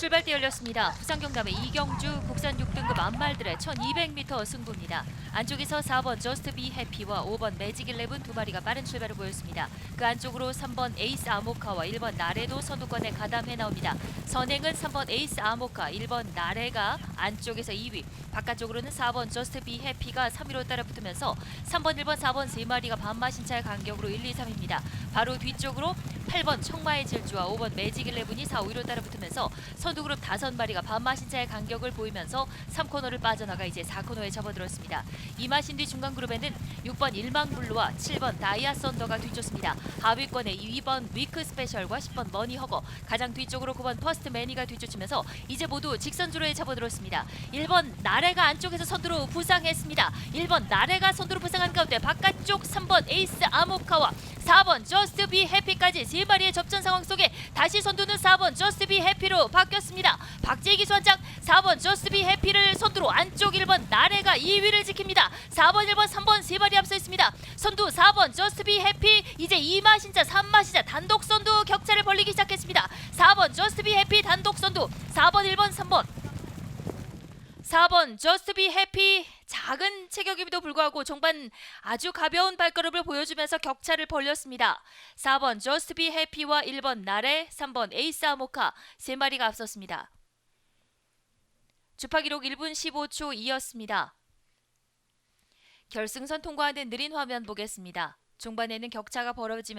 출발대 열렸습니다. 부산경남의 이경주 국산 6등급 안말들의 1200m 승부입니다. 안쪽에서 4번 저스트 비 해피와 5번 매직 11두 마리가 빠른 출발을 보였습니다. 그 안쪽으로 3번 에이스 아모카와 1번 나레도 선두권에 가담해 나옵니다. 선행은 3번 에이스 아모카, 1번 나레가 안쪽에서 2위, 바깥쪽으로는 4번 저스트 비 해피가 3위로 따라붙으면서 3번, 1번, 4번 세 마리가 반마신 차의 간격으로 1, 2, 3입니다. 바로 뒤쪽으로 8번 청마의 질주와 5번 매직 11이 4, 5위로 따라붙으면서 선두 그룹 5마리가 반마신 차의 간격을 보이면서 3코너를 빠져나가 이제 4코너에 접어들었습니다. 이마신 뒤 중간 그룹에는 6번 일망블루와 7번 다이아 썬더가 뒤쫓습니다. 하위권에 2번 위크 스페셜과 10번 머니 허거, 가장 뒤쪽으로 9번 퍼스트 매니가 뒤쫓으면서 이제 모두 직선주로에 접어들었습니다. 1번 나래가 안쪽에서 선두로 부상했습니다. 1번 나래가 선두로 부상한 가운데 바깥쪽 3번 에이스 아모카와 4번 저스트 비 해피까지 세 마리의 접전 상황 속에 다시 선두는 4번 저스트 비 해피로 바뀌었습니다. 박재희 기수원장 4번 저스트 비 해피를 선두로 안쪽 1번 나래가 2위를 지킵니다. 4번 1번 3번 세 마리 앞서 있습니다. 선두 4번 저스트 비 해피 이제 2마 신자 3마 신자 단독 선두 격차를 벌리기 시작했습니다. 4번 저스트 비 해피 단독 선두 4번 1번 3번 4번 저스트 비 해피 작은 체격임에도 불구하고 종반 아주 가벼운 발걸음을 보여주면서 격차를 벌렸습니다. 4번 저스트 비 해피와 1번 나래, 3번 에이스 아모카 세 마리가 앞섰습니다. 주파 기록 1분 15초 이었습니다. 결승선 통과하는 느린 화면 보겠습니다. 중반에는 격차가 벌어지면